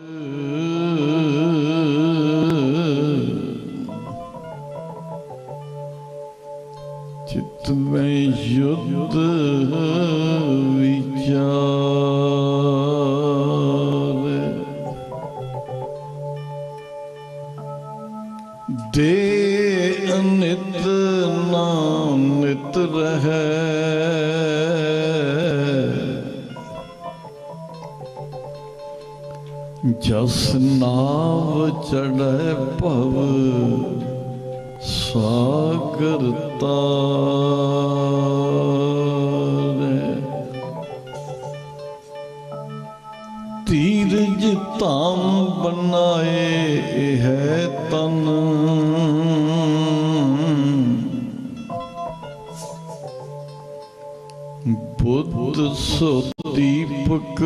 ਚਿਤ ਧੀਰਜ ਧਾਮ ਬਨਾਏ ਇਹ ਹੈ ਤਨ। ਬੁੱਧ ਸੋ ਦੀਪਕ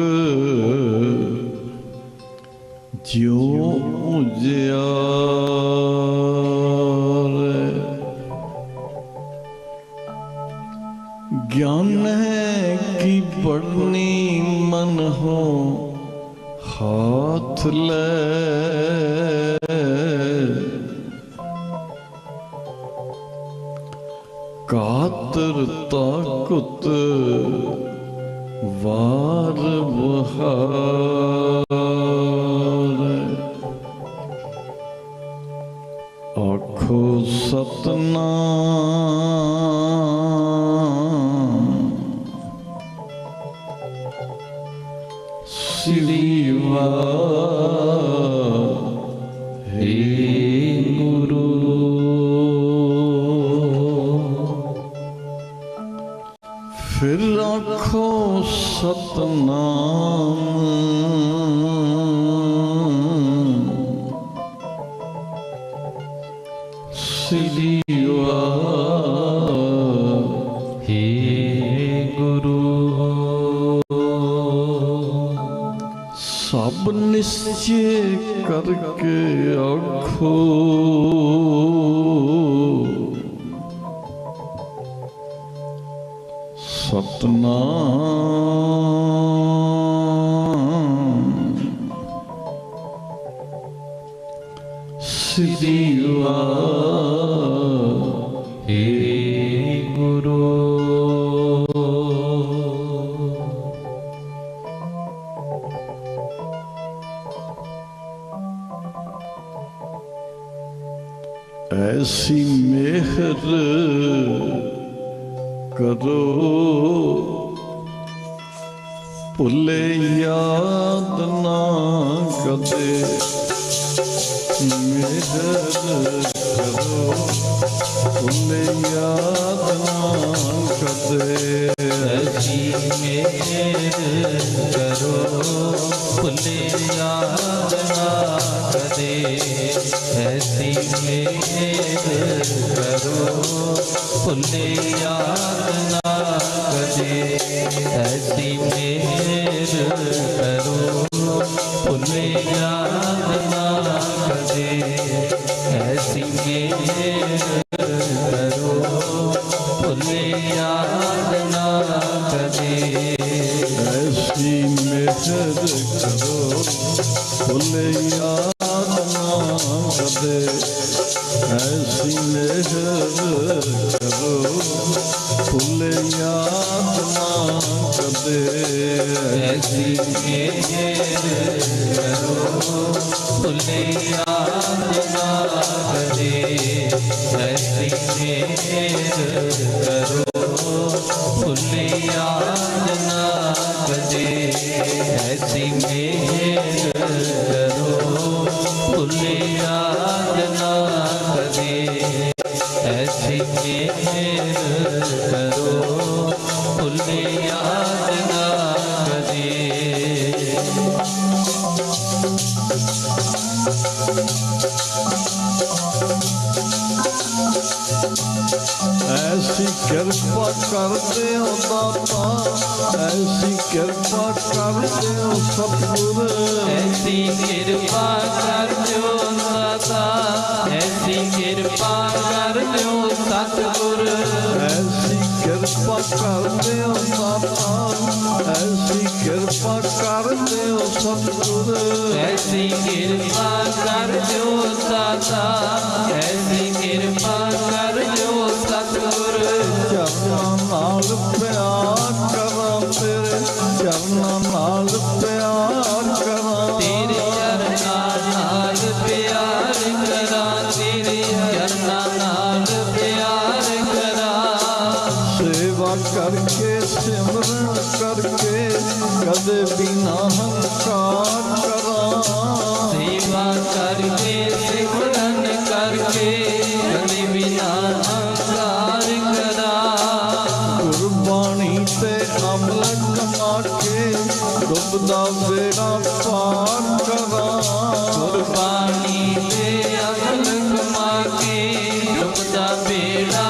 ਜਿਉ ਉਜਿਆਰੇ ਲੈ ਕਾਤਰ ਤਾਕਤ ਵਾਰ ਬਹਾਰ ਆਖੋ ਸਤਨਾਮ ਸ੍ਰੀ ਵਾਹਿਗੁਰੂ ਸਤਨਾਮ ਸ੍ਰੀ ਕਦੇ ਐਸੀ ਮੇਰ ਕਰੋ ਭੁੱਲੇ ਯਾਦ ਨਾ ਕਦੇ ਐਸੀ ਮੇਰ ਕਰੋ ਭੁੱਲੇ ਯਾਦ どうぞ。ਕਰਦੇ ਹੋ ਬਾਬਾ ਐਸੀ ਕਿਰਪਾ ਕਰਦੇ ਹੋ ਸਤਿਗੁਰ ਐਸੀ ਕਿਰਪਾ ਕਰਦੇ ਹੋ ਦਾਤਾ ਐਸੀ ਕਿਰਪਾ ਕਰਦੇ ਹੋ ਸਤਿਗੁਰ ਐਸੀ ਕਿਰਪਾ ਕਰਦੇ ਹੋ ਬਾਬਾ ਐਸੀ ਕਿਰਪਾ ਕਰਦੇ ਹੋ ਸਤਿਗੁਰ ਐਸੀ ਕਿਰਪਾ Rabbi,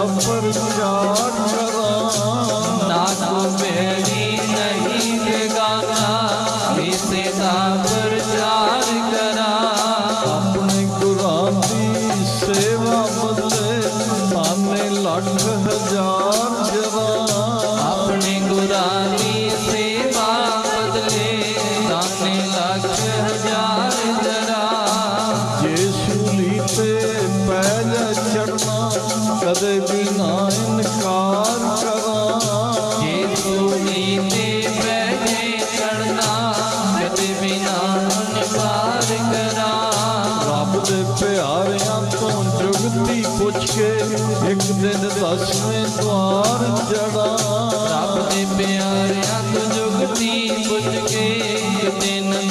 पर गुजार ਪਿਆਰਿਆ ਤੁ ਜੁਗਤੀ ਕੇ ਇੱਕ ਦਿਨ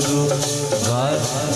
Guru,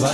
Vai,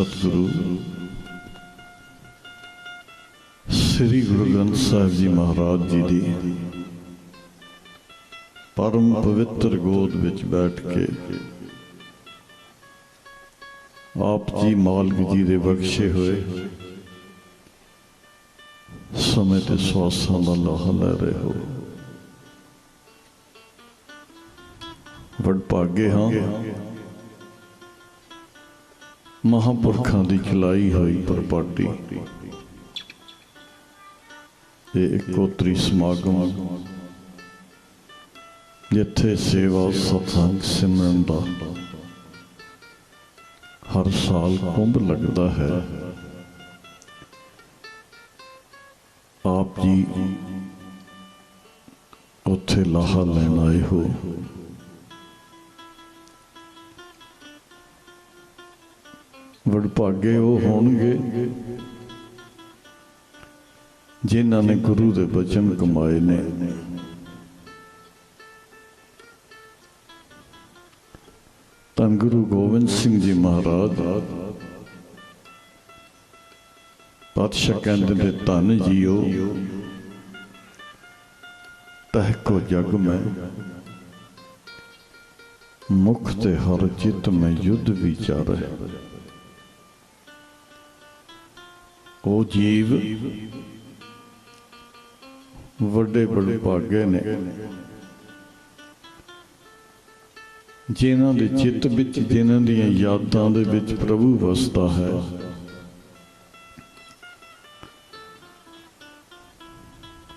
ਸਤਿਗੁਰੂ, ਸ੍ਰੀ ਗੁਰੂ ਗ੍ਰੰਥ ਸਾਹਿਬ ਜੀ ਮਹਾਰਾਜ ਜੀ ਦੀ ਪਰਮ ਪਵਿੱਤਰ ਗੋਦ ਵਿੱਚ ਬੈਠ ਕੇ ਆਪ ਜੀ ਮਾਲਕ ਜੀ ਦੇ ਬਖਸ਼ੇ ਹੋਏ ਸਮੇਂ ਤੇ ਸਵਾਸਾਂ ਦਾ ਲਾਹਾ ਲੈ ਰਹੇ ਹੋ। ਵਡਭਾਗੇ ਹਾਂ। ਮਹਾਪੁਰਖਾਂ ਦੀ ਚਲਾਈ ਹੋਈ ਪਰਪਾਟੀ। ਇਹ ਇਕੋਤਰੀ ਸਮਾਗਮ ਜਿੱਥੇ ਸੇਵਾ ਸਤਸੰਗ ਸਿਮਰਨ ਦਾ ਹਰ ਸਾਲ ਕੁੰਭ ਲੱਗਦਾ ਹੈ। ਆਪ ਜੀ ਉੱਥੇ ਲਾਹਾ ਲੈਣ ਆਏ ਹੋ। ਵਡਭਾਗੇ ਉਹ ਹੋਣਗੇ। ਜਿਨ੍ਹਾਂ ਨੇ ਗੁਰੂ ਦੇ ਬਚਨ ਕਮਾਏ ਨੇ। ਧੰਨ ਗੁਰੂ ਗੋਬਿੰਦ ਸਿੰਘ ਜੀ ਮਹਾਰਾਜ। ਪਾਤਸ਼ਾਹ ਕਹਿੰਦੇ ਨੇ, ਧੰਨ ਜੀਓ ਤਹ ਕੋ ਜਗ ਮੈਂ, ਮੁਖ ਤੇ ਹਰ ਚਿਤ ਮੈਂ ਯੁੱਧ ਵਿਚਾਰੈ। ਉਹ ਜੀਵ ਵੱਡੇ ਵੱਡੇ ਭਾਗੇ ਨੇ। ਜਿਨ੍ਹਾਂ ਦੇ ਚਿੱਤ ਵਿੱਚ, ਜਿਨ੍ਹਾਂ ਦੀਆਂ ਯਾਦਾਂ ਦੇ ਵਿੱਚ ਪ੍ਰਭੂ ਵਸਦਾ ਹੈ।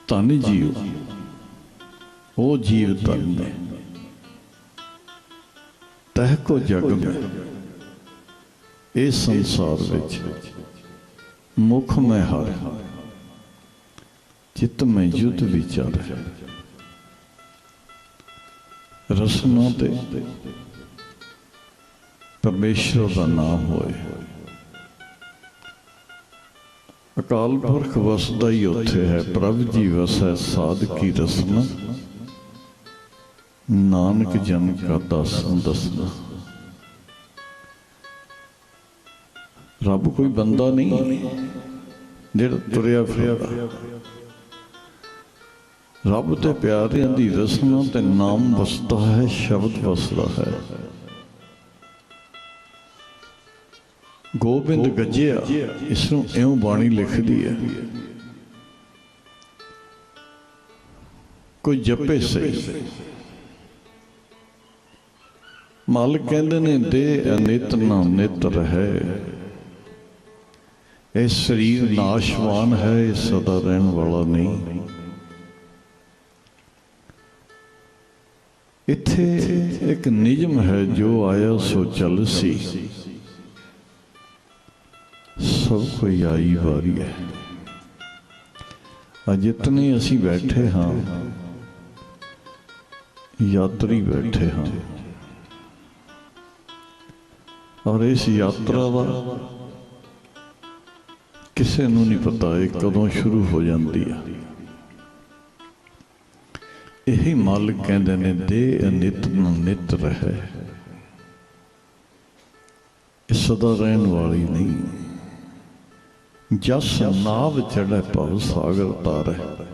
ਧੰਨ ਜੀਵ, ਉਹ ਜੀਵ ਧੰਨ ਨੇ ਤਹ ਕੋ ਜਗ ਮੈਂ ਇਸ ਸੰਸਾਰ ਵਿੱਚ। ਮੁਖ ਮੈਂ ਹਰ ਚਿਤ ਮੈਂ ਯੁੱਧ ਵਿਚਾਰ। ਰਸਨਾ ਤੇ ਪਰਮੇਸ਼ਰ ਦਾ ਨਾਮ ਹੋਏ। ਅਕਾਲ ਪੁਰਖ ਵਸਦਾ ਹੀ ਉੱਥੇ ਹੈ, ਪ੍ਰਭ ਜੀ ਵਸੈ ਸਾਧ ਕੀ ਰਸਨਾ। ਨਾਨਕ ਜਨ ਕਾ ਦਾਸਨ ਦਸਨਾ। ਰੱਬ ਕੋਈ ਬੰਦਾ ਨਹੀਂ। ਜਿਹੜਾ ਤੁਰਿਆ ਫਿਰਦਾ ਰੱਬ ਤੇ ਪਿਆਰਿਆਂ ਦੀ ਰਸਮਾਂ ਤੇ ਨਾਮ ਵਸਦਾ ਹੈ, ਸ਼ਬਦ ਵਸਦਾ ਹੈ। ਗੋਬਿੰਦ ਗੱਜਿਆ ਇਸ ਨੂੰ ਇਉਂ ਬਾਣੀ ਲਿਖਦੀ ਹੈ। ਕੋਈ ਜਪੇ ਸਹੀ। ਮਾਲਕ ਕਹਿੰਦੇ ਨੇ, ਦੇ ਅਨਿਤ ਨਾ ਨਿਤ ਰਹੇ। ਇਹ ਸਰੀਰ ਨਾਸ਼ਵਾਨ ਹੈ ਇਹ ਸਦਾ ਰਹਿਣ ਵਾਲਾ ਨਹੀਂ। ਇੱਥੇ ਇੱਕ ਨਿਯਮ ਹੈ ਜੋ ਆਇਆ ਸੋ ਚੱਲ ਸੀ। ਸਭ ਕੋਈ ਆਈ ਵਾਰੀ ਹੈ। ਅਜ ਇਤਨੇ ਅਸੀਂ ਬੈਠੇ ਹਾਂ ਯਾਤਰੀ ਬੈਠੇ ਹਾਂ। ਔਰ ਇਸ ਯਾਤਰਾ ਦਾ ਕਿਸੇ ਨੂੰ ਨਹੀਂ ਪਤਾ ਇਹ ਕਦੋਂ ਸ਼ੁਰੂ ਹੋ ਜਾਂਦੀ ਹੈ ਇਹੀ ਮਾਲਕ ਕਹਿੰਦੇ ਨੇ ਦੇ ਅਨਿਤ ਨਿਤ ਰਹੇ। ਇਹ ਸਦਾ ਰਹਿਣ ਵਾਲੀ ਨਹੀਂ। ਜਸ ਨਾਵ ਚੜੈ ਭਵ ਸਾਗਰ ਤਾਰੈ।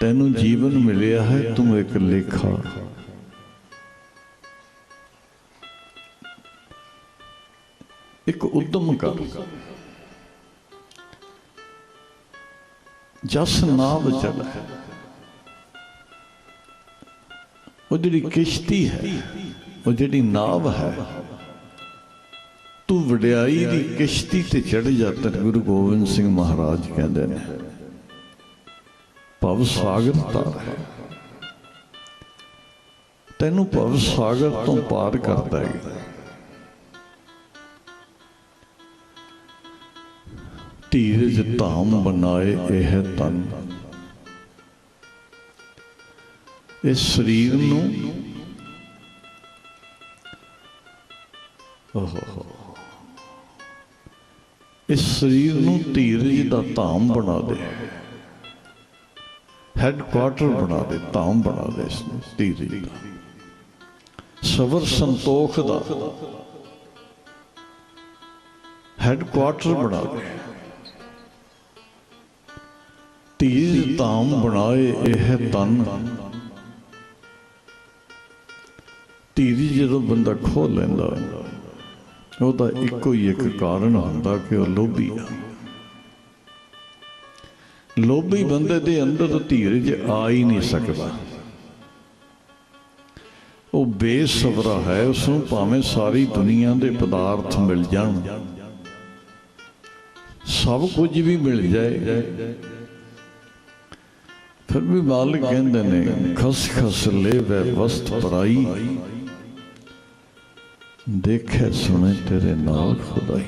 ਤੈਨੂੰ ਜੀਵਨ ਮਿਲਿਆ ਹੈ, ਤੂੰ ਇੱਕ ਲੇਖਾ। ਇੱਕ ਉਦਮ ਕਰ। ਜਸ ਨਾਵ ਚੜ੍ਹ ਉਹ ਜਿਹੜੀ ਕਿਸ਼ਤੀ ਹੈ, ਉਹ ਜਿਹੜੀ ਨਾਵ ਹੈ, ਤੂੰ ਵਡਿਆਈ ਦੀ ਕਿਸ਼ਤੀ ਤੇ ਚੜ ਜਾ ਤੇ ਗੁਰੂ ਗੋਬਿੰਦ ਸਿੰਘ ਮਹਾਰਾਜ ਕਹਿੰਦੇ ਨੇ, ਭਵ ਸਾਗਰ ਤਾਰ ਹੈ। ਤੈਨੂੰ ਭਵ ਸਾਗਰ ਤੋਂ ਪਾਰ ਕਰਦਾ ਹੈ। ਧੀਰਜ ਧਾਮ ਬਣਾਏ ਇਹ ਤਨ ਇਸ ਸਰੀਰ ਨੂੰ ਓਹੋ ਇਸ ਸਰੀਰ ਨੂੰ ਧੀਰਜ ਦਾ ਧਾਮ ਬਣਾ ਦੇ। ਹੈੱਡਕੁਆਟਰ ਬਣਾ ਦੇ, ਧਾਮ ਬਣਾ ਦੇ ਇਸ ਨੂੰ, ਧੀਰਜ ਦਾ। ਸਬਰ ਸੰਤੋਖ ਦਾ। ਹੈੱਡਕੁਆਟਰ ਬਣਾ ਦੇ। ਧਾਮ ਬਣਾਏ ਇਹ ਤਨ ਧੀਰਜ ਜਦੋਂ ਬੰਦਾ ਖੋ ਲੈਂਦਾ ਉਹਦਾ ਇੱਕੋ ਹੀ ਇੱਕ ਕਾਰਨ ਹੁੰਦਾ ਕਿ ਉਹ ਲੋਭੀ ਆ ਲੋਭੀ ਬੰਦੇ ਦੇ ਅੰਦਰ ਧੀਰਜ ਆ ਹੀ ਨਹੀਂ ਸਕਦਾ ਉਹ ਬੇਸਬਰਾ ਹੈ ਉਸ ਨੂੰ ਭਾਵੇਂ ਸਾਰੀ ਦੁਨੀਆ ਦੇ ਪਦਾਰਥ ਮਿਲ ਜਾਣ ਸਭ ਕੁਝ ਵੀ ਮਿਲ ਜਾਏ ਫਿਰ ਵੀ ਮਾਲਕ ਕਹਿੰਦੇ ਨੇ, ਖਸ ਖਸ ਲੈ ਵਸਤ ਪਰਾਈ। ਦੇਖੇ ਸੁਣੇ ਤੇਰੇ ਨਾਲ ਖੁਦਾਈ।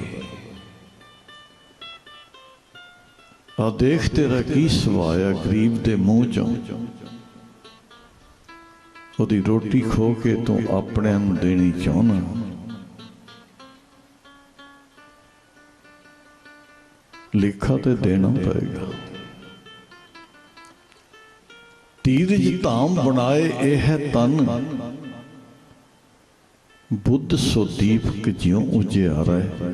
ਆ ਦੇਖ ਤੇਰਾ ਕੀ ਸਵਾਇਆ ਗਰੀਬ ਦੇ ਮੂੰਹ ਚੋਂ। ਉਹਦੀ ਰੋਟੀ ਖੋ ਕੇ ਤੂੰ ਆਪਣਿਆਂ ਨੂੰ ਦੇਣੀ ਚਾਹਨਾ ਲੇਖਾ ਤੇ ਦੇਣਾ ਪਏਗਾ। ਤੀਰਜ ਧਾਮ ਬਣਾਏ ਇਹ ਤਨ ਬੁੱਧ ਸੋ ਦੀਪਕ ਜਿਉ ਉਜਿਆਰਾ ਹੈ।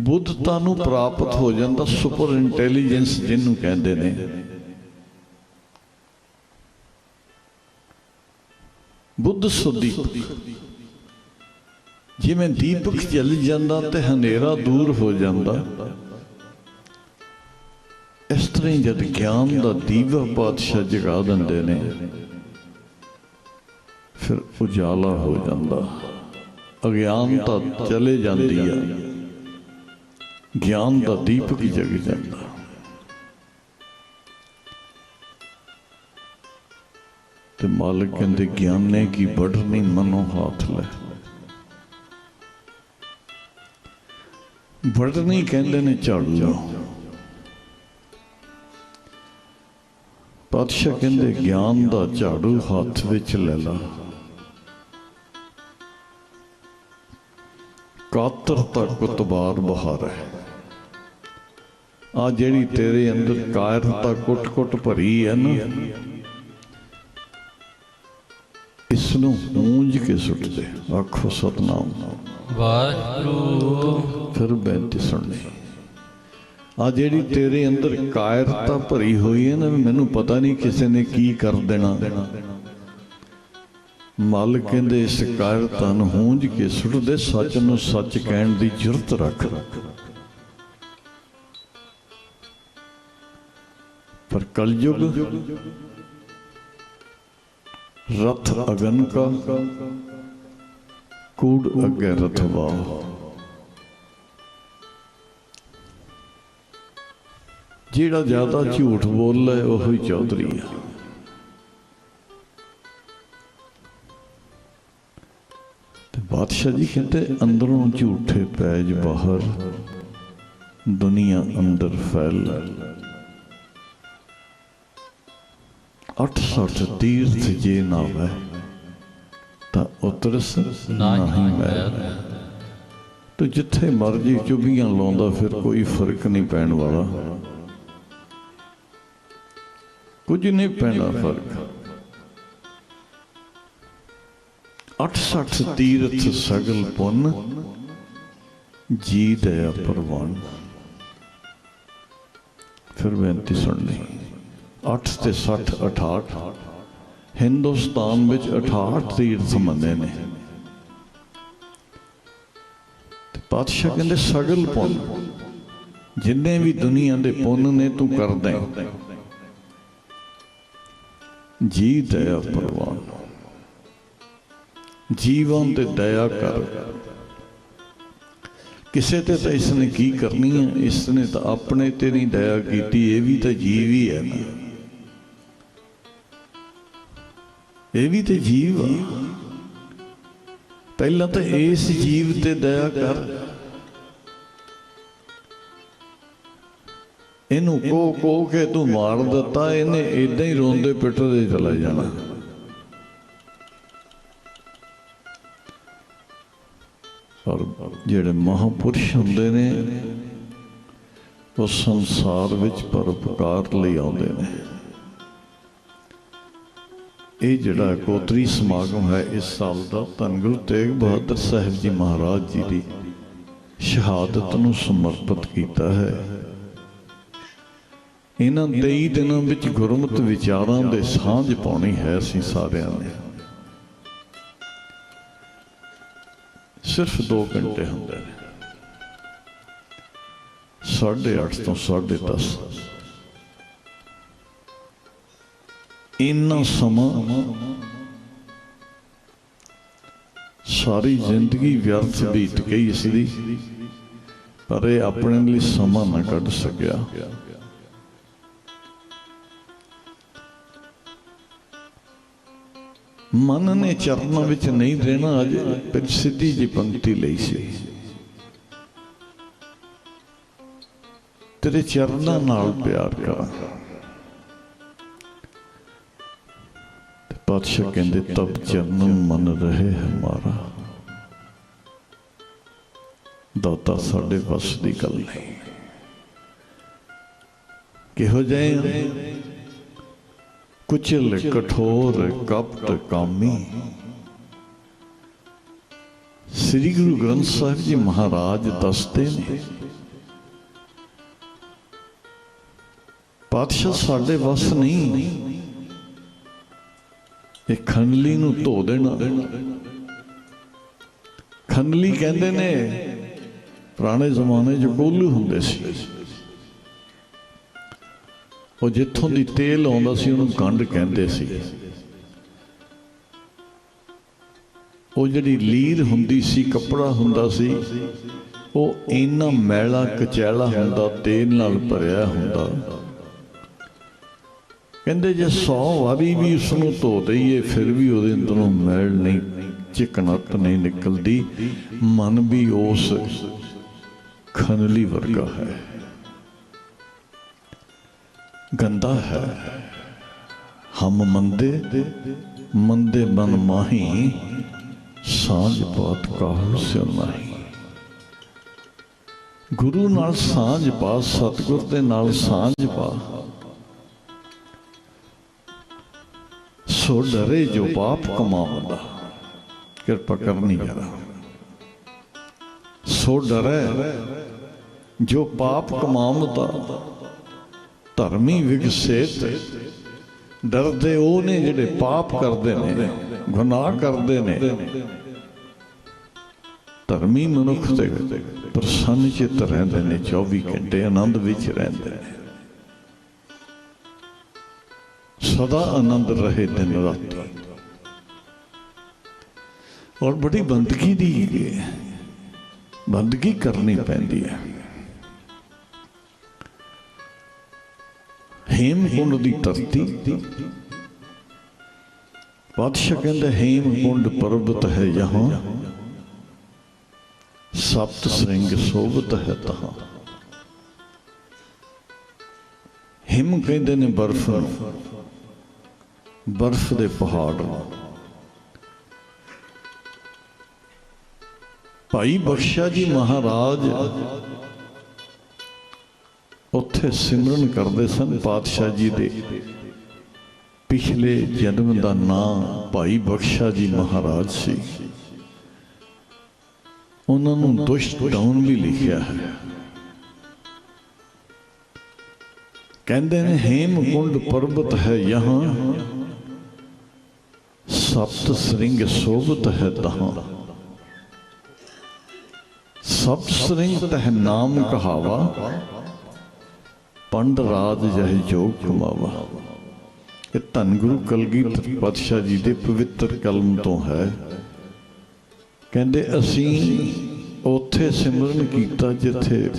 ਬੁੱਧਤਾ ਨੂੰ ਪ੍ਰਾਪਤ ਹੋ ਜਾਂਦਾ ਸੁਪਰ ਇੰਟੈਲੀਜੈਂਸ ਜਿਹਨੂੰ ਕਹਿੰਦੇ ਨੇ। ਬੁੱਧ ਸੋ ਦੀਪਕ ਜਿਵੇਂ ਦੀਪਕ ਜਲ ਜਾਂਦਾ ਤੇ ਹਨੇਰਾ ਦੂਰ ਹੋ ਜਾਂਦਾ। ਇਸ ਜਦ ਗਿਆਨ ਦਾ ਦੀਵਾ ਪਾਤਸ਼ਾਹ ਜਗਾ ਦਿੰਦੇ ਨੇ ਫਿਰ ਉਜਾਲਾ ਹੋ ਜਾਂਦਾ ਅਗਿਆਨਤਾ ਚਲੇ ਜਾਂਦੀ ਆ ਗਿਆਨ ਦਾ ਦੀਪਕ ਜਗ ਜਾਂਦਾ ਤੇ ਮਾਲਕ ਕਹਿੰਦੇ ਗਿਆਨੇ ਕੀ ਬੜਨੀ ਮਨੋ ਹਾਥ ਲੈ ਬੜਨੀ ਕਹਿੰਦੇ ਨੇ ਝੜ ਲਓ ਪਾਤਸ਼ਾਹ ਕਹਿੰਦੇ ਗਿਆਨ ਦਾ ਝਾੜੂ ਹੱਥ ਵਿੱਚ ਲੈ ਲਾ। ਕਾਤਰਤਾ ਕੁਤਬਾਰ ਬਹਾਰ ਹੈ। ਆ ਜਿਹੜੀ ਤੇਰੇ ਅੰਦਰ ਕਾਇਰਤਾ ਕੁੱਟ-ਕੁੱਟ ਭਰੀ ਹੈ ਨਾ ਇਸ ਨੂੰ ਪੂੰਝ ਕੇ ਸੁੱਟ ਦੇ। ਆਖੋ ਸਤਨਾਮ। ਵਾਹਿਗੁਰੂ। ਫਿਰ ਬੇਨਤੀ ਸੁਣਨੀ। ਆ ਜਿਹੜੀ ਤੇਰੇ ਅੰਦਰ ਕਾਇਰਤਾ ਭਰੀ ਹੋਈ ਹੈ ਨਾ ਵੀ ਮੈਨੂੰ ਪਤਾ ਨਹੀਂ ਕਿਸੇ ਨੇ ਕੀ ਕਰ ਦੇਣਾ। ਮਾਲਕ ਕਹਿੰਦੇ, ਇਸ ਕਾਇਰਤਾ ਨੂੰ ਹੂੰਝ ਕੇ ਸੁੱਟ ਦੇ ਸੱਚ ਨੂੰ ਸੱਚ ਕਹਿਣ ਦੀ ਜੁਰਤ ਰੱਖ। ਪਰ ਕਲਯੁਗ, ਰਥ ਅਗਨ ਕਾ, ਕੂੜ ਅੱਗੇ ਰਥਵਾ ਜਿਹੜਾ ਜ਼ਿਆਦਾ ਝੂਠ ਬੋਲਦਾ ਹੈ ਉਹ ਹੀ ਚੌਧਰੀ ਆ। ਤੇ ਬਾਦਸ਼ਾਹ ਜੀ ਕਹਿੰਦੇ ਅੰਦਰੋਂ ਝੂਠੇ ਪੈਜ ਬਾਹਰ ਦੁਨੀਆ ਅੰਦਰ ਫੈਲ। 68 ਤੀਰਥ ਜੇ ਨਾ ਵੈ ਤਾਂ ਉਤਰਸ ਨਾਹੀ ਨਹੀਂ ਮੈਂ ਤੂੰ ਜਿੱਥੇ ਮਰਜ਼ੀ ਚੁਬੀਆਂ ਲਾਉਂਦਾ ਫਿਰ ਕੋਈ ਫ਼ਰਕ ਨਹੀਂ ਪੈਣ ਵਾਲਾ। ਕੁਝ ਨਹੀਂ ਪੈਣਾ ਫ਼ਰਕ 68 ਤੀਰਥ ਸਗਲ ਪੁੰਨ ਜੀ ਦਇਆ ਪਰਵਾਨ ਫਿਰ ਬੇਨਤੀ ਸੁਣਨੀ 8 ਤੇ 60 68 ਹਿੰਦੁਸਤਾਨ ਵਿੱਚ 68 ਤੀਰਥ ਮੰਨੇ ਨੇ ਤੇ ਪਾਤਸ਼ਾਹ ਕਹਿੰਦੇ ਸਗਲ ਪੁੰਨ ਜਿੰਨੇ ਵੀ ਦੁਨੀਆ ਦੇ ਪੁੰਨ ਨੇ ਤੂੰ ਕਰਦਾ ਹੈ। ਜੀ ਦਇਆ ਪਰਵਾਨ ਜੀਵਨ ਤੇ ਦਇਆ ਕਰ। ਕਿਸੇ ਤੇ ਤਾਂ ਇਸ ਨੇ ਕੀ ਕਰਨੀ ਹੈ? ਇਸ ਨੇ ਤਾਂ ਆਪਣੇ ਤੇ ਨਹੀਂ ਦਇਆ ਕੀਤੀ, ਇਹ ਵੀ ਤਾਂ ਜੀਵ ਹੀ ਹੈ ਨਾ। ਇਹ ਵੀ ਤੇ ਜੀਵ ਆ। ਪਹਿਲਾਂ ਤਾਂ ਇਸ ਜੀਵ ਤੇ ਦਇਆ ਕਰ। ਇਹਨੂੰ ਕੋ ਕੋ ਕੇ ਤੂੰ ਮਾਰ ਦਿੱਤਾ, ਇਹਨੇ ਇਦਾਂ ਹੀ ਰੋਂਦੇ ਪਿੱਟਦੇ ਚਲਾ ਜਾਣਾ। ਪਰ ਜਿਹੜੇ ਮਹਾਪੁਰਸ਼ ਹੁੰਦੇ ਨੇ, ਉਹ ਸੰਸਾਰ ਵਿੱਚ ਪਰਉਪਕਾਰ ਲਈ ਆਉਂਦੇ ਨੇ। ਇਹ ਜਿਹੜਾ ਕੋਤਰੀ ਸਮਾਗਮ ਹੈ, ਇਸ ਸਾਲ ਦਾ, ਧੰਨ ਗੁਰੂ ਤੇਗ ਬਹਾਦਰ ਸਾਹਿਬ ਜੀ ਮਹਾਰਾਜ ਜੀ ਦੀ ਸ਼ਹਾਦਤ ਨੂੰ ਸਮਰਪਿਤ ਕੀਤਾ ਹੈ। ਇਹਨਾਂ 23 ਦਿਨਾਂ ਵਿੱਚ ਗੁਰਮਤਿ ਵਿਚਾਰਾਂ ਦੇ ਸਾਂਝ ਪਾਉਣੀ ਹੈ ਅਸੀਂ ਸਾਰਿਆਂ ਨੇ। ਸਿਰਫ 2 ਘੰਟੇ ਹੁੰਦੇ ਨੇ। 8:30 ਤੋਂ 10:30 ਇੰਨਾ ਸਮਾਂ ਸਾਰੀ ਜ਼ਿੰਦਗੀ ਵਿਅਰਥ ਬੀਤ ਗਈ ਇਸ ਦੀ ਪਰ ਇਹ ਆਪਣੇ ਲਈ ਸਮਾਂ ਨਾ ਕੱਢ ਸਕਿਆ। ਮਨ ਨੇ ਚਰਨਾਂ ਵਿੱਚ ਨਹੀਂ ਰਹਿਣਾ, ਅਜੇ ਪਰ ਸਿੱਧੀ ਜੀ ਪੰਕਤੀ ਲਈ ਸੀ। ਤੇਰੇ ਚਰਨਾਂ ਨਾਲ ਪਿਆਰ ਕਰਾਂ। ਤੇ ਪਾਤਸ਼ਾਹ ਕਹਿੰਦੇ, ਤਬ ਚਰਨ ਮਨ ਰਹੇ ਹਮਾਰਾ। ਦਾਤਾ ਸਾਡੇ ਵੱਸ ਦੀ ਗੱਲ ਨਹੀਂ। ਕਿਹੋ ਜਿਹੇ ਕੁਚਲ ਕਠੋਰ ਕਪਟ ਕਾਮੀ। ਸ੍ਰੀ ਗੁਰੂ ਗ੍ਰੰਥ ਸਾਹਿਬ ਜੀ ਮਹਾਰਾਜ ਦੱਸਦੇ ਨੇ, ਪਾਤਸ਼ਾਹ ਸਾਡੇ ਵਸ ਨਹੀਂ। ਇਹ ਖੰਡਲੀ ਨੂੰ ਧੋ ਦੇਣਾ। ਖੰਡਲੀ ਕਹਿੰਦੇ ਨੇ, ਪੁਰਾਣੇ ਜ਼ਮਾਨੇ 'ਚ ਗੋਲੂ ਹੁੰਦੇ ਸੀ। ਉਹ ਜਿੱਥੋਂ ਦੀ ਤੇਲ ਆਉਂਦਾ ਸੀ, ਉਹਨੂੰ ਗੰਢ ਕਹਿੰਦੇ ਸੀ। ਉਹ ਜਿਹੜੀ ਲੀਰ ਹੁੰਦੀ ਸੀ, ਕੱਪੜਾ ਹੁੰਦਾ ਸੀ, ਉਹ ਇੰਨਾ ਮੈਲਾ ਕਚੈਲਾ ਹੁੰਦਾ, ਤੇਲ ਨਾਲ ਭਰਿਆ ਹੁੰਦਾ। ਕਹਿੰਦੇ ਜੇ 100 ਵਾਰੀ ਵੀ ਉਸ ਨੂੰ ਧੋ ਦਈਏ, ਫਿਰ ਵੀ ਉਹਦੇ ਅੰਦਰੋਂ ਮੈਲ ਨਹੀਂ, ਚਿਕਨਤ ਨਹੀਂ ਨਿਕਲਦੀ। ਮਨ ਵੀ ਉਸ ਖਨਲੀ ਵਰਗਾ ਹੈ। ਗੰਦਾ ਹੈ। ਹਮ ਮੰਦੇ ਮੰਦੇ ਮਨ ਮਾਹੀ, ਸਾਂਝ ਬਾਤ ਕਾਹੂ ਸਿਰ ਨਹੀਂ। ਗੁਰੂ ਨਾਲ ਸਾਂਝ ਪਾ, ਸਤਿਗੁਰ ਦੇ ਨਾਲ ਸਾਂਝ ਪਾ। ਸੋ ਡਰੇ ਜੋ ਪਾਪ ਕਮਾਉਂਦਾ, ਕਿਰਪਾ ਕਰਨੀ ਜਰਾ। ਸੋ ਡਰੇ ਜੋ ਪਾਪ ਕਮਾਉਂਦਾ ਧਰਮੀ ਵਿਗਸੇਤ ਡਰਦੇ ਉਹ ਨੇ ਜਿਹੜੇ ਪਾਪ ਕਰਦੇ ਨੇ, ਗੁਨਾਹ ਕਰਦੇ ਨੇ। ਧਰਮੀ ਮਨੁੱਖ ਤੇ ਪ੍ਰਸੰਨ ਚਿਤ ਰਹਿੰਦੇ ਨੇ 24 ਘੰਟੇ ਆਨੰਦ ਵਿੱਚ ਰਹਿੰਦੇ ਨੇ। ਸਦਾ ਆਨੰਦ ਰਹੇ ਦਿਨ ਰਾਤ। ਔਰ ਬੜੀ ਬੰਦਗੀ ਦੀ ਬੰਦਗੀ ਕਰਨੀ ਪੈਂਦੀ ਹੈ। ਹੇਮਕੁੰਡ ਦੀ ਧਰਤੀ। ਬਾਦਸ਼ਾਹ ਕਹਿੰਦਾ ਹੇਮਕੁੰਡ ਪਰਬਤ ਹੈ ਯਹਾਂ। ਸਪਤ ਸਿੰਘ ਸੋਭਤ ਹੈ ਤਹਾਂ। ਹਿਮ ਕਹਿੰਦੇ ਨੇ ਬਰਫ਼ ਨੂੰ, ਬਰਫ਼ ਦੇ ਪਹਾੜ ਨੂੰ। ਭਾਈ ਬਖਸ਼ਾ ਜੀ ਮਹਾਰਾਜ ਉੱਥੇ ਸਿਮਰਨ ਕਰਦੇ ਸਨ ਪਾਤਸ਼ਾਹ ਜੀ ਦੇ। ਪਿਛਲੇ ਜਨਮ ਦਾ ਨਾਂ ਭਾਈ ਬਖਸ਼ਾ ਜੀ ਮਹਾਰਾਜ ਸੀ। ਉਹਨਾਂ ਨੂੰ ਦੁਸ਼ਟ ਡਾਊਨ ਵੀ ਲਿਖਿਆ ਹੈ। ਕਹਿੰਦੇ ਨੇ ਹੇਮਕੁੰਡ ਪਰਬਤ ਹੈ ਯਹਾਂ, ਸਪਤ ਸ੍ਰਿੰਗ ਸੋਭਤ ਹੈ ਤਹਾਂ। ਸਪਤ ਸ੍ਰਿੰਗ ਤਹ ਨਾਮ ਕਹਾਵਾ ਪੰਡ ਰਾਜ ਜਹ ਜੋਗ ਕਮਾਵਾ। ਇਹ ਧੰਨ ਗੁਰੂ ਕਲਗੀਧਰ ਪਾਤਸ਼ਾਹ ਜੀ ਦੇ ਪਵਿੱਤਰ ਕਲਮ ਤੋਂ ਹੈ। ਕਹਿੰਦੇ ਅਸੀਂ ਉੱਥੇ ਸਿਮਰਨ ਕੀਤਾ ਜਿੱਥੇ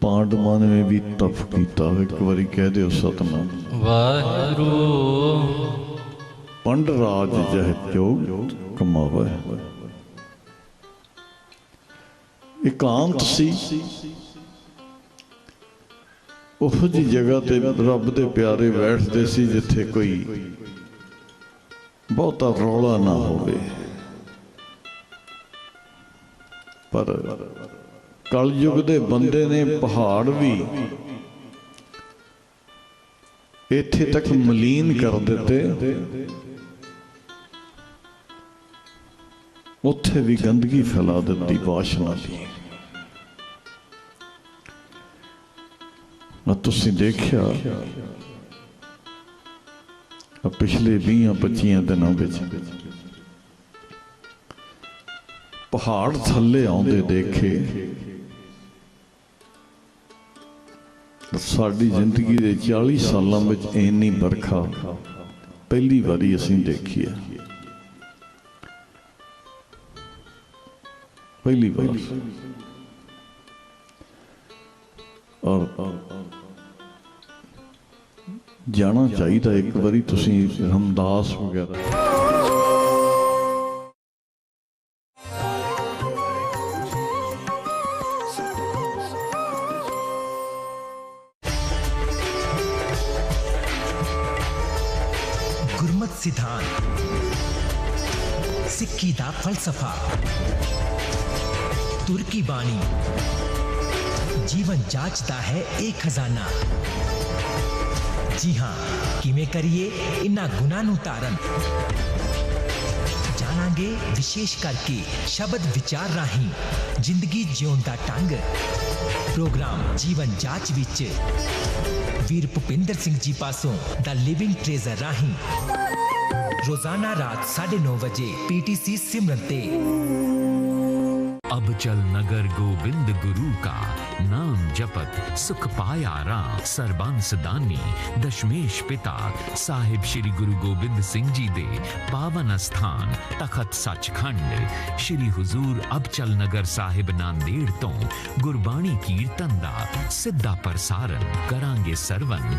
ਪਾਂਡਵਾਂ ਨੇ ਵੀ ਤਪ ਕੀਤਾ। ਇੱਕ ਵਾਰੀ ਕਹਿ ਦਿਓ ਸਤਨਾਮ। ਵਾਹਿਗੁਰੂ। ਪੰਡ ਰਾਜ ਜਹ ਜੋਗ ਕਮਾਵੇ। ਇਕਾਂਤ ਸੀ। ਉਹੋ ਜੀ ਜਗ੍ਹਾ ਤੇ ਰੱਬ ਦੇ ਪਿਆਰੇ ਬੈਠਦੇ ਸੀ ਜਿੱਥੇ ਕੋਈ ਬਹੁਤਾ ਰੌਲਾ ਨਾ ਹੋਵੇ। ਪਰ ਕਲਯੁਗ ਦੇ ਬੰਦੇ ਨੇ ਪਹਾੜ ਵੀ ਇੱਥੇ ਤੱਕ ਮਲੀਨ ਕਰ ਦਿੱਤੇ। ਉੱਥੇ ਵੀ ਗੰਦਗੀ ਫੈਲਾ ਦਿੱਤੀ ਬਾਸ਼ਨਾ ਦੀ ਆ ਤੁਸੀਂ ਦੇਖਿਆ ਪਿਛਲੇ 20 25 ਦਿਨਾਂ ਵਿੱਚ ਪਹਾੜ ਥੱਲੇ ਆਉਂਦੇ ਦੇਖੇ। ਸਾਡੀ ਜ਼ਿੰਦਗੀ ਦੇ 40 ਸਾਲਾਂ ਵਿੱਚ ਇੰਨੀ ਬਰਖਾ ਪਹਿਲੀ ਵਾਰੀ ਅਸੀਂ ਦੇਖੀ ਹੈ ਪਹਿਲੀ ਵਾਰੀ। ਔਰ ਜਾਣਾ ਚਾਹੀਦਾ ਇੱਕ ਵਾਰੀ ਤੁਸੀਂ ਰਮਦਾਸ ਵਗੈਰਾ। ਗੁਰਮਤ ਸਿਧਾਂਤ, ਸਿੱਖੀ ਦਾ ਫਲਸਫਾ ਤੁਰਕੀ ਬਾਣੀ, ਜੀਵਨ ਜਾਂਚਦਾ ਹੈ ਇਹ ਖਜ਼ਾਨਾ। ਜੀ ਹਾਂ ਕਿਵੇਂ ਕਰੀਏ ਇਨ੍ਹਾਂ ਗੁਨਾਹ ਨੂੰ ਤਾਰਨ ਜਾਣਾਂਗੇ ਵਿਸ਼ੇਸ਼ ਕਰਕੇ ਸ਼ਬਦ ਵਿਚਾਰ ਰਾਹੀਂ ਜ਼ਿੰਦਗੀ ਜਿਉਣ ਦਾ ਢੰਗ ਪ੍ਰੋਗਰਾਮ ਜੀਵਨ ਜਾਂਚ ਵਿੱਚ ਵੀਰ ਭੁਪਿੰਦਰ ਸਿੰਘ ਜੀ ਪਾਸੋਂ ਦਾ ਲਿਵਿੰਗ ਟ੍ਰੇਜ਼ਰ ਰਾਹੀਂ ਰੋਜ਼ਾਨਾ ਰਾਤ 9:30 ਵਜੇ ਪੀਟੀਸੀ सिमरन ਤੇ अब चल नगर गोविंद गुरु का ਨਾਮ ਜਪਤ ਸੁਖ ਪਾਇਆ ਰਾਮ ਸਰਬੰਸ ਦਾਨੀ ਦਸ਼ਮੇਸ਼ ਪਿਤਾ ਸਾਹਿਬ ਸ੍ਰੀ ਗੁਰੂ ਗੋਬਿੰਦ ਸਿੰਘ ਜੀ ਦੇ ਪਾਵਨ ਸਥਾਨ ਤਖਤ ਸੱਚਖੰਡ ਸ੍ਰੀ ਹਜ਼ੂਰ ਅਬਚਲ ਨਗਰ ਸਾਹਿਬ ਨਾਂਦੇੜ ਤੋਂ ਗੁਰਬਾਣੀ ਕੀਰਤਨ ਦਾ ਸਿੱਧਾ ਪ੍ਰਸਾਰਣ ਕਰਾਂਗੇ ਸਰਵਨ